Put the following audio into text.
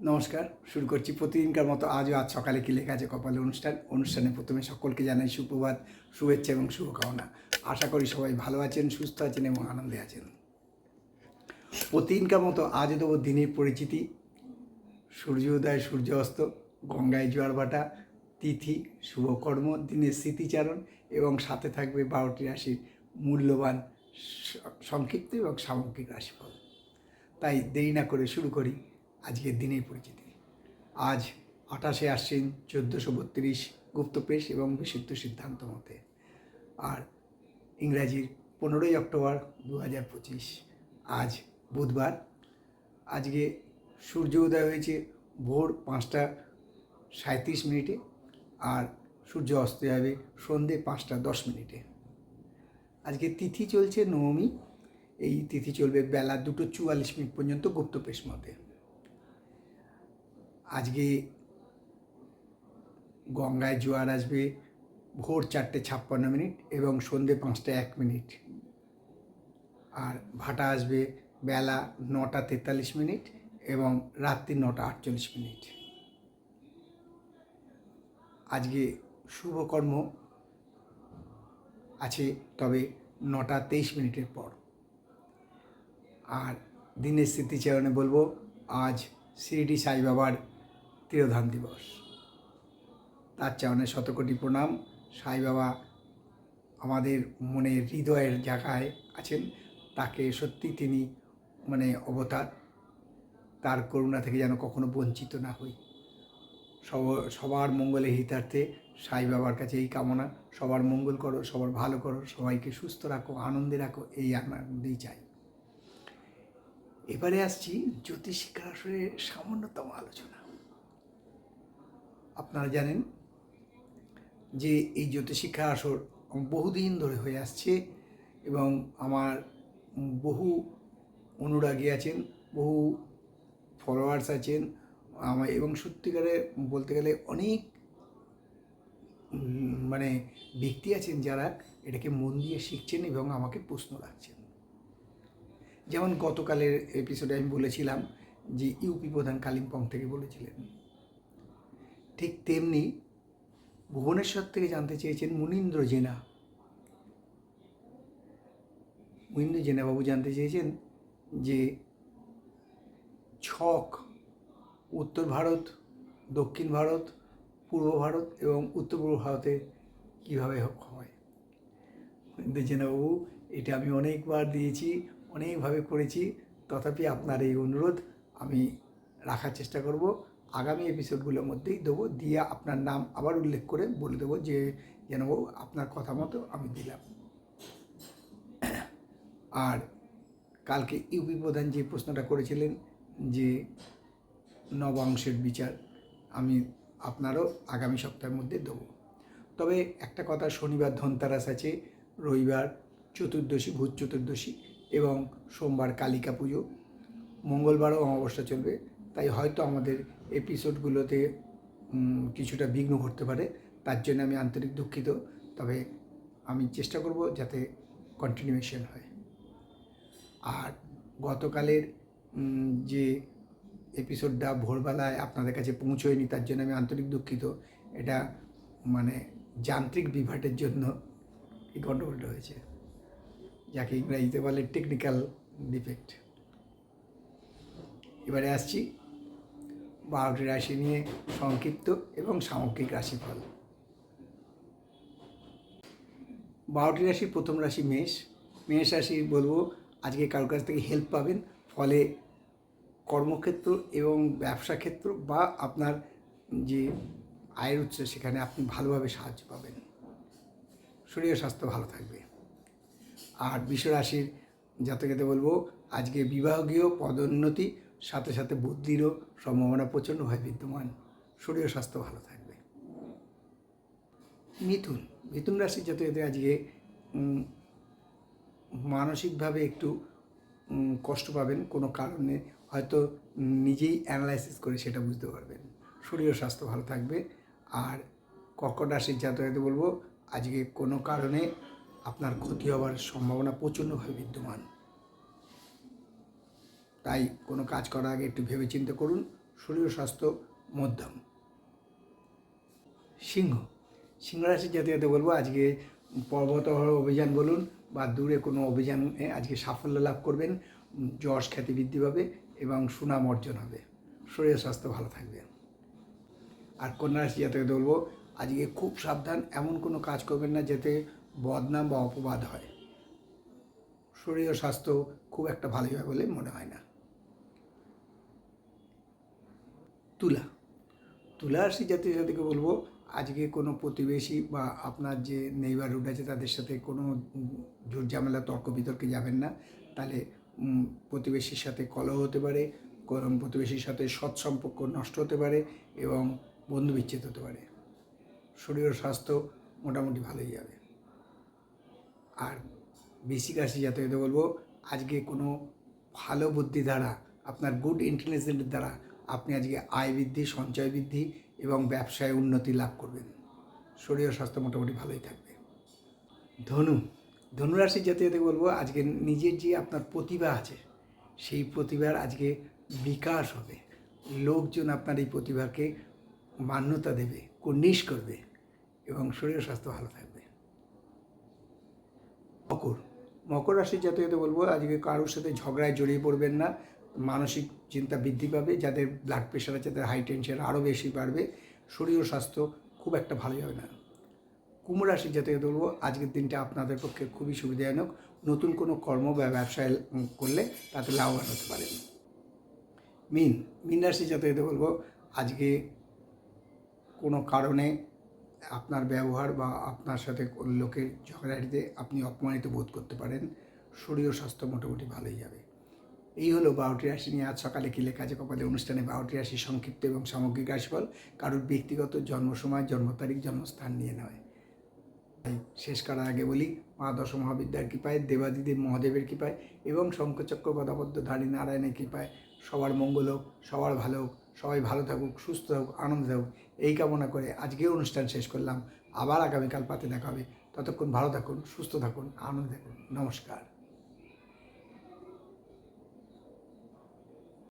নমস্কার, শুরু করছি প্রতিদিনকার মতো আজও আজ সকালে কি লেখা আছে কপালে অনুষ্ঠান। অনুষ্ঠানে প্রথমে সকলকে জানাই সুপ্রভাত, শুভেচ্ছা এবং শুভকামনা। আশা করি সবাই ভালো আছেন, সুস্থ আছেন এবং আনন্দে আছেন। প্রতিদিনকার মতো আজও দেবো দিনের পরিচিতি। সূর্যোদয় সূর্য অস্ত, গঙ্গায় জোয়ার ভাটা, তিথি, শুভকর্ম, দিনের স্মৃতিচারণ এবং সাথে থাকবে বারোটি রাশির মূল্যবান সংক্ষিপ্ত এবং সামগ্রিক রাশিফল। তাই দেরি না করে শুরু করি। আজকের দিনের পরিচিতি। আজ আঠাশে আশ্বিন চোদ্দোশো বত্রিশ গুপ্তপেশ এবং বিশুদ্ধ সিদ্ধান্ত মতে। আর ইংরাজির পনেরোই অক্টোবর দু হাজার পঁচিশ, আজ বুধবার। আজকে সূর্য উদয় হয়েছে ভোর পাঁচটা সাঁত্রিশ মিনিটে আর সূর্য অস্ত যাবে সন্ধে পাঁচটা দশ মিনিটে। আজকে তিথি চলছে নবমী। এই তিথি চলবে বেলা দুটো চুয়াল্লিশ মিনিট পর্যন্ত গুপ্তপেশ মতে। আজকে গঙ্গায় জোয়ার আসবে, ভোর চারটে ছাপ্পান্ন মিনিট এবং সন্ধে পাঁচটা এক মিনিট। আর ভাটা আসবে বেলা নটা তেতাল্লিশ মিনিট এবং রাত্রি নটা আটচল্লিশ মিনিট। আজকে শুভকর্ম আছে, তবে নটা তেইশ মিনিটের পর। আর দিনের স্মৃতিচারণে বলব, আজ শিরডি সাই বাবার তিরোধান দিবস। তার চারণে শতকোটি প্রণাম। সাই বাবা আমাদের মনের হৃদয়ের জায়গায় আছেন। তাকে সত্যি তিনি মানে অবতার। তার করুণা থেকে যেন কখনো বঞ্চিত না হই। সব, সবার মঙ্গলে হিতার্থে সাই বাবার কাছে এই কামনা। সবার মঙ্গল করো, সবার ভালো করো, সবাইকে সুস্থ রাখো, আনন্দে রাখো, এই আনন্দেই চাই। এবারে আসছি জ্যোতিষিকার আসলে সামান্যতম আলোচনা। আপনারা জানেন যে এই জ্যোতিষিক্ষা আসর বহুদিন ধরে হয়ে আসছে এবং আমার বহু অনুরাগী আছেন, বহু ফলোয়ার্স আছেন। আমার এবং সত্যিকারে বলতে গেলে অনেক মানে ব্যক্তি আছেন যারা এটাকে মন দিয়ে শিখছেন এবং আমাকে প্রশ্ন রাখছেন। যেমন গতকালের এপিসোডে আমি বলেছিলাম যে ইউপি প্রধান কালিম্পং থেকে বলেছিলেন ঠিক তেমনি ভুবনেশ্বর থেকে জানতে চেয়েছেন মুনীন্দ্র জেনা। মুনীন্দ্র জেনাবাবু জানতে চেয়েছেন যে ছক, উত্তর ভারত, দক্ষিণ ভারত, পূর্ব ভারত এবং উত্তর পূর্ব ভারতে কীভাবে হয়। মুনীন্দ্র জেনাবাবু, এটা আমি অনেকবার দিয়েছি, অনেকভাবে করেছি, তথাপি আপনার এই অনুরোধ আমি রাখার চেষ্টা করব। আগামী এপিসোডগুলোর মধ্যেই দেবো। দিয়ে আপনার নাম আবার উল্লেখ করে বলে দেবো যে, যেন আপনার কথা মতো আমি দিলাম। আর কালকে ইউপি প্রধান যে প্রশ্নটা করেছিলেন যে নবাংশের বিচার, আমি আপনারও আগামী সপ্তাহের মধ্যে দেবো। তবে একটা কথা শনিবার ধনতেরাস আছে, রবিবার চতুর্দশী ভূত চতুর্দশী এবং সোমবার কালিকা পুজো। মঙ্গলবারও অমাবস্যা চলবে। তাই হয়তো আমাদের এপিসোডগুলোতে কিছুটা বিঘ্ন ঘটতে পারে। তার জন্য আমি আন্তরিক দুঃখিত। তবে আমি চেষ্টা করব যাতে কন্টিনিউয়েশন হয়। আর গতকালের যে এপিসোডটা ভোরবেলায় আপনাদের কাছে পৌঁছয়নি, তার জন্য আমি আন্তরিক দুঃখিত। এটা মানে যান্ত্রিক বিভাটের জন্য এই গণ্ডগোলটা হয়েছে। যাকে ইংরাজিতে বলে টেকনিক্যাল ডিফেক্ট এবারে আসছি। বারোটি রাশি নিয়ে সংক্ষিপ্ত এবং সামগ্রিক রাশিফল। বারোটি রাশির প্রথম রাশি মেষ। মেষ রাশি বলব, আজকে কারোর কাছ থেকে হেল্প পাবেন। ফলে কর্মক্ষেত্র এবং ব্যবসা ক্ষেত্র বা আপনার যে আয়ের উৎস, সেখানে আপনি ভালোভাবে সাহায্য পাবেন। শরীর স্বাস্থ্য ভালো থাকবে। আর বিশ্বরাশির জাতকেতে বলব, আজকে বিভাগীয় পদোন্নতি সাথে সাথে বুদ্ধিরও সম্ভাবনা প্রচণ্ডভাবে বিদ্যমান। শরীর স্বাস্থ্য ভালো থাকবে। মিথুন মিথুন রাশির জাতকেতে আজকে মানসিকভাবে একটু কষ্ট পাবেন কোনো কারণে। হয়তো নিজেই অ্যানালাইসিস করে সেটা বুঝতে পারবেন। শরীর স্বাস্থ্য ভালো থাকবে। আর কর্কট রাশির জাতকেতে বলব, আজকে কোনো কারণে আপনার ক্ষতি হওয়ার সম্ভাবনা প্রচণ্ডভাবে বিদ্যমান। তাই কোনো কাজ করার আগে একটু ভেবেচিন্তে করুন। শরীর স্বাস্থ্য মধ্যম। সিংহ। সিংহ রাশির জাতীয়তে বলব, আজকে পর্বতারোহণ অভিযান বলুন বা দূরে কোনো অভিযানে আজকে সাফল্য লাভ করবেন, যশ খ্যাতি বৃদ্ধি পাবে এবং সুনাম অর্জন হবে। শরীর স্বাস্থ্য ভালো থাকবে। আর কন্যা রাশি জাতকে বলব, আজকে খুব সাবধান, এমন কোনো কাজ করবেন না যাতে বদনাম বা অপবাদ হয়। শরীর স্বাস্থ্য খুব একটা ভালোই হয় বলে মনে হয় না। তুলা। তুলা রাশি জাতীয় জাতিকে বলব, আজকে কোনো প্রতিবেশী বা আপনার যে নেইবারহুড আছে তাদের সাথে কোনো ঝামেলা তর্ক বিতর্কে যাবেন না। তাহলে প্রতিবেশীর সাথে কলহ হতে পারে কোনো প্রতিবেশীর সাথে সৎ সম্পর্ক নষ্ট হতে পারে এবং বন্ধু বিচ্ছেদ হতে পারে। শরীর ও স্বাস্থ্য মোটামুটি ভালোই যাবে। আর বেসিক রাশি যাতে বলব, আজকে কোনো ভালো বুদ্ধি দ্বারা আপনার গুড ইন্টেলিজেন্সের দ্বারা আপনি আজকে আয় বৃদ্ধি, সঞ্চয় বৃদ্ধি এবং ব্যবসায় উন্নতি লাভ করবেন। শরীর স্বাস্থ্য মোটামুটি ভালোই থাকবে। ধনু ধনুরাশি জাতীয়তে বলব, আজকে নিজের যে আপনার প্রতিভা আছে, সেই প্রতিভার আজকে বিকাশ হবে। লোকজন আপনার এই প্রতিভাকে মান্যতা দেবে, কর্নিশ করবে এবং শরীর স্বাস্থ্য ভালো থাকবে। মকর মকর রাশির জাতীয়তে বলব, আজকে কারোর সাথে ঝগড়ায় জড়িয়ে পড়বেন না। মানসিক চিন্তা বৃদ্ধি পাবে, যাদের ব্লাড প্রেশার আছে, তাদের হাই টেনশন আরও বেশি বাড়বে, শরীর ও স্বাস্থ্য খুব একটা ভালো হবে না। কুম্ভ রাশির জাতীয় বলব, আজকের দিনটা আপনাদের পক্ষে খুবই সুবিধাজনক। নতুন কোনো কর্ম বা ব্যবসায় করলে তাতে লাভবান হতে পারেন। মিন মিন রাশির জাতীয় বলব, আজকে কোনো কারণে আপনার ব্যবহার বা আপনার সাথে লোকের ঝগড়াটিতে আপনি অপমানিত বোধ করতে পারেন। শরীর স্বাস্থ্য মোটামুটি ভালোই যাবে। এই হলো বারোটি রাশি নিয়ে আজ সকালে কিলে কাজে কপালে? অনুষ্ঠানে বারোটি রাশি সংক্ষিপ্ত এবং সামগ্রিক রাশিফল কারোর ব্যক্তিগত জন্ম সময় জন্ম তারিখ, জন্মস্থান নিয়ে নয়। তাই শেষ করার আগে বলি মা দশ মহাবিদ্যার কৃপায়, দেবাদিদেব মহাদেবের কৃপায় এবং শঙ্কচক্র পদাবদ্ধ ধারী নারায়ণের কৃপায় সবার মঙ্গল হোক, সবার ভালো হোক, সবাই ভালো থাকুক, সুস্থ হোক, আনন্দ থাকুক এই কামনা করে আজকের অনুষ্ঠান শেষ করলাম। আবার আগামীকাল পাতে দেখা হবে। ততক্ষণ ভালো থাকুন, সুস্থ থাকুন, আনন্দ থাকুন। নমস্কার।